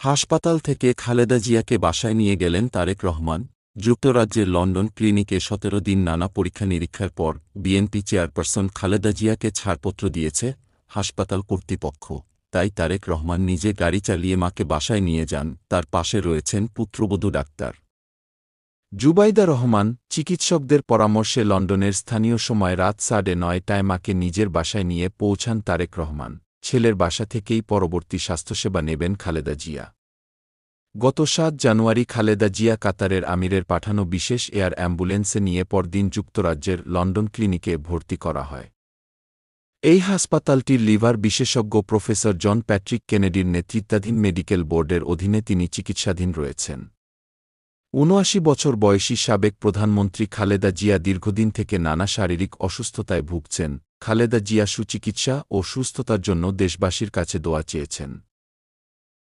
হাসপাতাল থেকে খালেদা জিয়াকে বাসায় নিয়ে গেলেন তারেক রহমান, যুক্তরাজ্যের লন্ডন ক্লিনিকে সতেরো দিন নানা পরীক্ষা নিরীক্ষার পর বিএনপি চেয়ারপারসন খালেদা জিয়াকে ছাড়পত্র দিয়েছে হাসপাতাল কর্তৃপক্ষ। তাই তারেক রহমান নিজে গাড়ি চালিয়ে মাকে বাসায় নিয়ে যান, তার পাশে রয়েছেন পুত্রবধূ ডাক্তার। জুবাইদা রহমান চিকিৎসকদের পরামর্শে লন্ডনের স্থানীয় সময় রাত সাড়ে নয়টায় মাকে নিজের বাসায় নিয়ে পৌঁছান তারেক রহমান। ছেলের বাসা থেকেই পরবর্তী স্বাস্থ্যসেবা নেবেন খালেদা জিয়া। গত সাত জানুয়ারি খালেদা জিয়া কাতারের আমিরের পাঠানো বিশেষ এয়ার অ্যাম্বুলেন্সে নিয়ে পরদিন যুক্তরাজ্যের লন্ডন ক্লিনিকে ভর্তি করা হয়। এই হাসপাতালটির লিভার বিশেষজ্ঞ প্রফেসর জন প্যাট্রিক কেনেডির নেতৃত্বাধীন মেডিকেল বোর্ডের অধীনে তিনি চিকিৎসাধীন রয়েছেন। ঊনআশি বছর বয়সী সাবেক প্রধানমন্ত্রী খালেদা জিয়া দীর্ঘদিন থেকে নানা শারীরিক অসুস্থতায় ভুগছেন। খালেদা জিয়া সুচিকিৎসা ও সুস্থতার জন্য দেশবাসীর কাছে দোয়া চেয়েছেন।